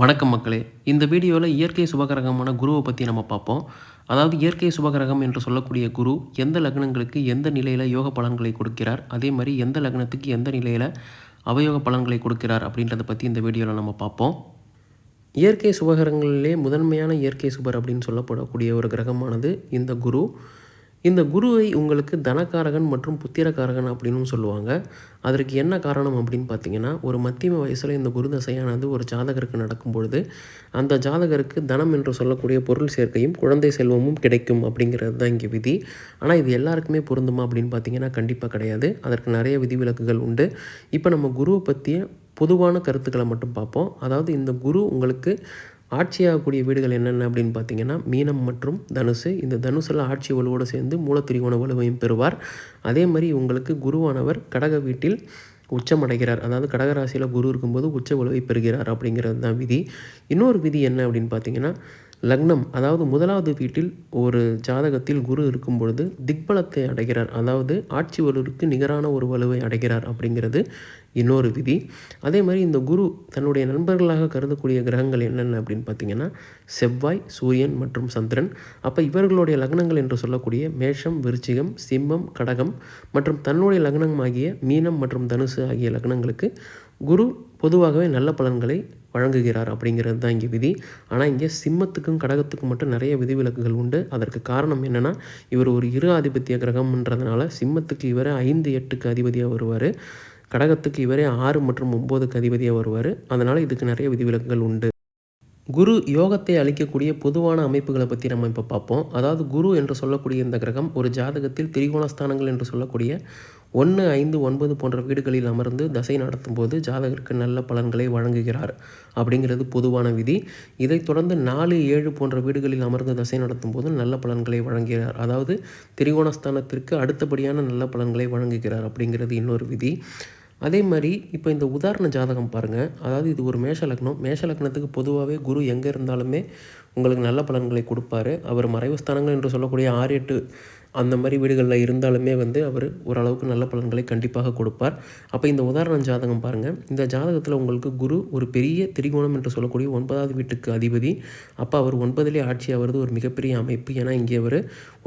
வணக்கம் மக்களே. இந்த வீடியோவில் இயற்கை சுபகிரகமான குருவை பற்றி நம்ம பார்ப்போம். அதாவது இயற்கை சுபகிரகம் என்று சொல்லக்கூடிய குரு எந்த லக்னங்களுக்கு எந்த நிலையில் யோக பலன்களை கொடுக்கிறார்? அதே மாதிரி எந்த லக்னத்துக்கு எந்த நிலையில் அவயோக பலன்களை கொடுக்கிறார் அப்படின்றத பற்றி இந்த வீடியோவில் நம்ம பார்ப்போம். இயற்கை சுபகிரகங்களிலே முதன்மையான இயற்கை சுபர் அப்படின்னு சொல்லப்படக்கூடிய ஒரு கிரகமானது இந்த குரு. இந்த குருவை உங்களுக்கு தனக்காரகன் மற்றும் புத்திரக்காரகன் அப்படின்னு சொல்லுவாங்க. அதற்கு என்ன காரணம் அப்படின்னு பார்த்தீங்கன்னா ஒரு மத்தியம வயசில் இந்த குரு தசையானது ஒரு ஜாதகருக்கு நடக்கும் பொழுது அந்த ஜாதகருக்கு தனம் என்று சொல்லக்கூடிய பொருள் சேர்க்கையும் குழந்தை செல்வமும் கிடைக்கும் அப்படிங்கிறது தான் இங்கே விதி. ஆனால் இது எல்லாருக்குமே பொருந்துமா அப்படின்னு பார்த்தீங்கன்னா கண்டிப்பாக கிடையாது. அதற்கு நிறைய விதிவிலக்குகள் உண்டு. இப்போ நம்ம குருவை பற்றிய பொதுவான கருத்துக்களை மட்டும் பார்ப்போம். அதாவது இந்த குரு உங்களுக்கு ஆட்சியாகக்கூடிய வீடுகள் என்னென்ன அப்படின்னு பார்த்தீங்கன்னா மீனம் மற்றும் தனுசு. இந்த தனுசில் ஆட்சி வலுவோடு சேர்ந்து மூலத்திரிகோண வலுவையும் பெறுவார். அதே மாதிரி உங்களுக்கு குருவானவர் கடக வீட்டில் உச்சமடைகிறார். அதாவது கடகராசியில் குரு இருக்கும்போது உச்ச வலுவை பெறுகிறார் அப்படிங்கிறது தான் விதி. இன்னொரு விதி என்ன அப்படின்னு பார்த்தீங்கன்னா லக்னம் அதாவது முதலாவது வீட்டில் ஒரு ஜாதகத்தில் குரு இருக்கும் பொழுது திக்பலத்தை அடைகிறார். அதாவது ஆட்சி வலுவிற்கு நிகரான ஒரு வலுவை அடைகிறார் அப்படிங்கிறது இன்னொரு விதி. அதே மாதிரி இந்த குரு தன்னுடைய நண்பர்களாக கருதக்கூடிய கிரகங்கள் என்னென்ன அப்படின்னு பார்த்தீங்கன்னா செவ்வாய் சூரியன் மற்றும் சந்திரன். அப்போ இவர்களுடைய லக்னங்கள் என்று சொல்லக்கூடிய மேஷம் விருச்சிகம் சிம்மம் கடகம் மற்றும் தன்னுடைய லக்னமாகிய மீனம் மற்றும் தனுசு ஆகிய லக்னங்களுக்கு குரு பொதுவாகவே நல்ல பலன்களை வழங்குகிறார் அப்படிங்கிறது தான் இங்கே விதி. ஆனால் இங்கே சிம்மத்துக்கும் கடகத்துக்கும் மட்டும் நிறைய விதிவிலக்குகள் உண்டு. அதற்கு காரணம் என்னென்னா இவர் ஒரு இரு ஆதிபத்திய கிரகம்ன்றதுனால சிம்மத்துக்கு இவரே ஐந்து எட்டுக்கு அதிபதியாக வருவார். கடகத்துக்கு இவரே ஆறு மற்றும் ஒம்போதுக்கு அதிபதியாக வருவார். அதனால் இதுக்கு நிறைய விதிவிலக்குகள் உண்டு. குரு யோகத்தை அளிக்கக்கூடிய பொதுவான அமைப்புகளை பற்றி நம்ம இப்போ பார்ப்போம். அதாவது குரு என்று சொல்லக்கூடிய இந்த கிரகம் ஒரு ஜாதகத்தில் திரிகோணஸ்தானங்கள் என்று சொல்லக்கூடிய ஒன்று ஐந்து ஒன்பது போன்ற வீடுகளில் அமர்ந்து தசை நடத்தும் போது ஜாதகருக்கு நல்ல பலன்களை வழங்குகிறார் அப்படிங்கிறது பொதுவான விதி. இதைத் தொடர்ந்து நாலு ஏழு போன்ற வீடுகளில் அமர்ந்து தசை நடத்தும் போது நல்ல பலன்களை வழங்குகிறார். அதாவது திரிகோணஸ்தானத்திற்கு அடுத்தபடியான நல்ல பலன்களை வழங்குகிறார் அப்படிங்கிறது இன்னொரு விதி. அதே மாதிரி இப்போ இந்த உதாரண ஜாதகம் பாருங்கள் அதாவது இது ஒரு மேஷ லக்னம். மேஷ லக்னத்துக்கு பொதுவாகவே குரு எங்கே இருந்தாலுமே உங்களுக்கு நல்ல பலன்களை கொடுப்பாரு. அவர் மறைவு ஸ்தானங்கள் என்று சொல்லக்கூடிய ஆறு எட்டு அந்த மாதிரி வீடுகளில் இருந்தாலுமே வந்து அவர் ஓரளவுக்கு நல்ல பலன்களை கண்டிப்பாக கொடுப்பார். அப்போ இந்த உதாரணம் ஜாதகம் பாருங்கள் இந்த ஜாதகத்தில் உங்களுக்கு குரு ஒரு பெரிய திரிகோணம் என்று சொல்லக்கூடிய ஒன்பதாவது வீட்டுக்கு அதிபதி. அப்போ அவர் ஒன்பதிலே ஆட்சி ஆகிறது ஒரு மிகப்பெரிய அமைப்பு. ஏன்னா இங்கே அவர்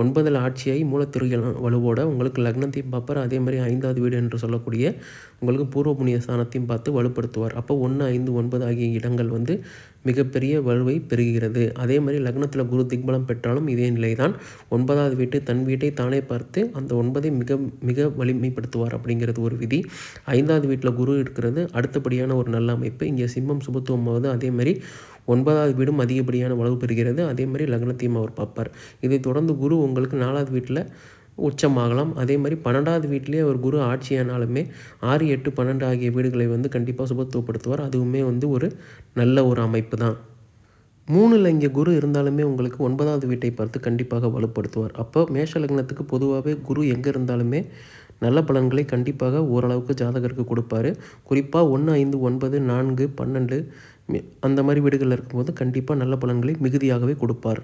ஒன்பதில் ஆட்சியாகி மூலத்திருகள் வலுவோட உங்களுக்கு லக்னத்தையும் பார்ப்பார். அதே மாதிரி ஐந்தாவது வீடு என்று சொல்லக்கூடிய உங்களுக்கு பூர்வ புண்ணிய ஸ்தானத்தையும் பார்த்து வலுப்படுத்துவார். அப்போ ஒன்று ஐந்து ஒன்பது ஆகிய இடங்கள் வந்து மிகப்பெரிய வலுவை பெறுகிறது. அதே மாதிரி லக்னத்தில் குரு திக்பலம் பெற்றாலும் இதே நிலை தான் ஒன்பதாவது வீட்டு தன் வீட்டை தானே பார்த்து அந்த ஒன்பதை மிக மிக வலிமைப்படுத்துவார் அப்படிங்கிறது ஒரு விதி. ஐந்தாவது வீட்டில் குரு இருக்கிறது அடுத்தபடியான ஒரு நல்ல அமைப்பு. இங்கே சிம்மம் சுபத்துவம் ஆகுது அதே மாதிரி ஒன்பதாவது வீடும் அதிகப்படியான வலுவு பெறுகிறது. அதே மாதிரி லக்னத்தையும் அவர் பார்ப்பார். இதை தொடர்ந்து குரு உங்களுக்கு நாலாவது வீட்டில் உச்சமாகலாம். அதே மாதிரி பன்னெண்டாவது வீட்டிலே ஒரு குரு ஆட்சியானாலுமே ஆறு எட்டு பன்னெண்டு ஆகிய வீடுகளை வந்து கண்டிப்பாக சுபத்துவப்படுத்துவார். அதுவுமே வந்து ஒரு நல்ல ஒரு அமைப்பு தான் மூணில் இங்கே குரு இருந்தாலுமே உங்களுக்கு ஒன்பதாவது வீட்டை பார்த்து கண்டிப்பாக வலுப்படுத்துவார். அப்போ மேஷ லக்னத்துக்கு பொதுவாகவே குரு எங்கே இருந்தாலுமே நல்ல பலன்களை கண்டிப்பாக ஓரளவுக்கு ஜாதகருக்கு கொடுப்பாரு. குறிப்பாக ஒன்று ஐந்து ஒன்பது நான்கு பன்னெண்டு அந்த மாதிரி வீடுகளில் இருக்கும்போது கண்டிப்பாக நல்ல பலன்களை மிகுதியாகவே கொடுப்பார்.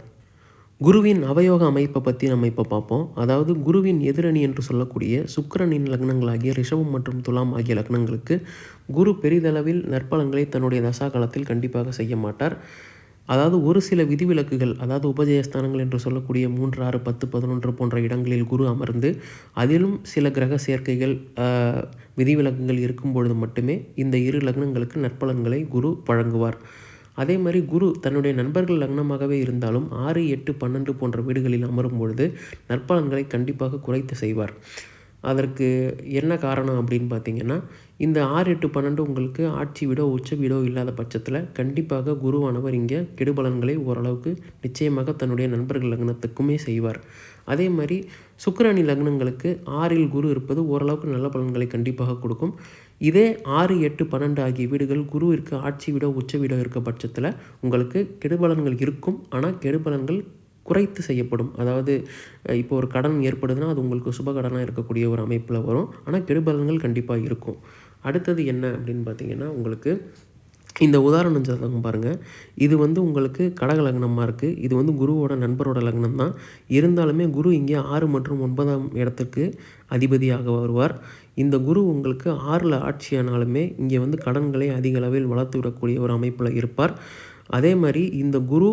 குருவின் அவயோக அமைப்பை பற்றி நம்ம இப்போ பார்ப்போம். அதாவது குருவின் எதிரணி என்று சொல்லக்கூடிய சுக்கரனின் லக்னங்களாகிய ரிஷபம் மற்றும் துலாம் ஆகிய லக்னங்களுக்கு குரு பெரிதளவில் நற்பலன்களை தன்னுடைய தசா காலத்தில் கண்டிப்பாக செய்ய மாட்டார். அதாவது ஒரு சில விதிவிலக்குகள் அதாவது உபஜயஸ்தானங்கள் என்று சொல்லக்கூடிய மூன்று ஆறு பத்து பதினொன்று போன்ற இடங்களில் குரு அமர்ந்து அதிலும் சில கிரக சேர்க்கைகள் விதிவிலக்குகள் இருக்கும் பொழுது மட்டுமே இந்த இரு லக்னங்களுக்கு நற்பலன்களை குரு வழங்குவார். அதே மாதிரி குரு தன்னுடைய நண்பர்கள் லக்னமாகவே இருந்தாலும் ஆறு எட்டு பன்னெண்டு போன்ற வீடுகளில் அமரும் பொழுது நற்பலன்களை கண்டிப்பாக குறைத்து செய்வார். அதற்கு என்ன காரணம் அப்படின்னு பார்த்தீங்கன்னா இந்த ஆறு எட்டு பன்னெண்டு உங்களுக்கு ஆட்சி வீடோ உச்ச வீடோ இல்லாத பட்சத்தில் கண்டிப்பாக குருவானவர் இங்கே கெடுபலன்களை ஓரளவுக்கு நிச்சயமாக தன்னுடைய நண்பர்கள் லக்னத்துக்குமே செய்வார். அதே மாதிரி சுக்கரணி லக்னங்களுக்கு ஆறில் குரு இருப்பது ஓரளவுக்கு நல்ல பலன்களை கண்டிப்பாக கொடுக்கும். இதே ஆறு எட்டு பன்னெண்டு ஆகிய வீடுகள் குருவிற்கு ஆட்சி வீடோ உச்ச வீடோ இருக்க பட்சத்தில் உங்களுக்கு கெடுபலன்கள் இருக்கும். ஆனால் கெடுபலன்கள் குறைத்து செய்யப்படும். அதாவது இப்போ ஒரு கடன் ஏற்படுதுன்னா அது உங்களுக்கு சுப கடனாக இருக்கக்கூடிய ஒரு அமைப்பில் வரும். ஆனால் கெடுபலன்கள் கண்டிப்பாக இருக்கும். அடுத்தது என்ன அப்படின்னு பார்த்தீங்கன்னா உங்களுக்கு இந்த உதாரணம் ஜாதகம் பாருங்கள் இது வந்து உங்களுக்கு கடக லக்னமாக இருக்குது இது வந்து குருவோட நண்பரோட லக்னம் தான். இருந்தாலுமே குரு இங்கே ஆறு மற்றும் ஒன்பதாம் இடத்துக்கு அதிபதியாக வருவார். இந்த குரு உங்களுக்கு ஆறில் ஆட்சியானாலுமே இங்கே வந்து கடன்களை அதிக அளவில் வளர்த்து விடக்கூடிய ஒரு அமைப்பில் இருப்பார். அதே மாதிரி இந்த குரு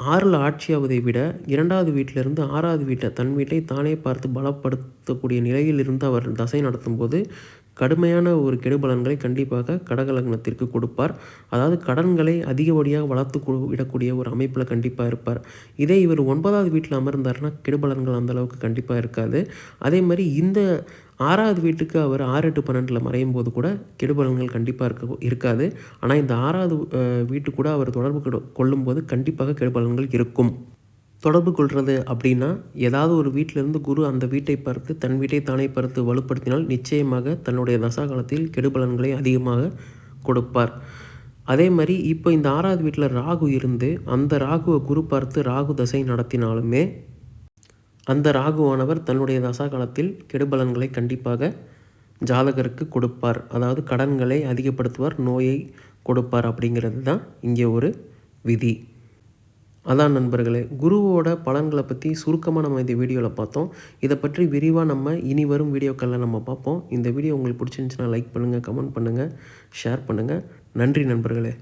ஆறில் ஆட்சியாவதை விட இரண்டாவது வீட்டிலிருந்து ஆறாவது வீட்டை தன் வீட்டை தானே பார்த்து பலப்படுத்தக்கூடிய நிலையில் இருந்து அவர் தசை நடத்தும் போது கடுமையான ஒரு கெடுபலன்களை கண்டிப்பாக கடகலக்னத்திற்கு கொடுப்பார். அதாவது கடன்களை அதிகப்படியாக வளர்த்து விடக்கூடிய ஒரு அமைப்பில் கண்டிப்பாக இருப்பார். இதே இவர் ஒன்பதாவது வீட்டில் அமர்ந்தார்னா கெடுபலன்கள் அந்த அளவுக்கு கண்டிப்பாக இருக்காது. அதே மாதிரி இந்த ஆறாவது வீட்டுக்கு அவர் ஆறு எட்டு பன்னெண்டில் மறையும் போது கூட கெடுபலன்கள் கண்டிப்பாக இருக்க இருக்காது. ஆனால் இந்த ஆறாவது வீட்டு கூட அவர் தொடர்பு கொள்ளும்போது கண்டிப்பாக கெடுபலன்கள் இருக்கும். தொடர்பு கொள்வது அப்படின்னா ஏதாவது ஒரு வீட்டிலிருந்து குரு அந்த வீட்டை பார்த்து தன் வீட்டை தானே பார்த்து வலுப்படுத்தினால் நிச்சயமாக தன்னுடைய தசா காலத்தில் கெடுபலன்களை அதிகமாக கொடுப்பார். அதே மாதிரி இப்போ இந்த ஆறாவது வீட்டில் ராகு இருந்து அந்த ராகுவை குரு பார்த்து ராகு தசை நடத்தினாலுமே அந்த ராகுவானவர் தன்னுடைய தசா காலத்தில் கெடுபலன்களை கண்டிப்பாக ஜாதகருக்கு கொடுப்பார். அதாவது கடன்களை அதிகப்படுத்துவார் நோயை கொடுப்பார் அப்படிங்கிறது தான் இங்கே ஒரு விதி. அதான் நண்பர்களே குருவோட பலன்களை பற்றி சுருக்கமாக நம்ம இந்த வீடியோவில் பார்த்தோம். இதை பற்றி விரிவாக நம்ம இனி வரும் வீடியோக்களில் நம்ம பார்ப்போம். இந்த வீடியோ உங்களுக்கு பிடிச்சிருந்துச்சுன்னா லைக் பண்ணுங்கள் கமெண்ட் பண்ணுங்கள் ஷேர் பண்ணுங்கள் நன்றி நண்பர்களே.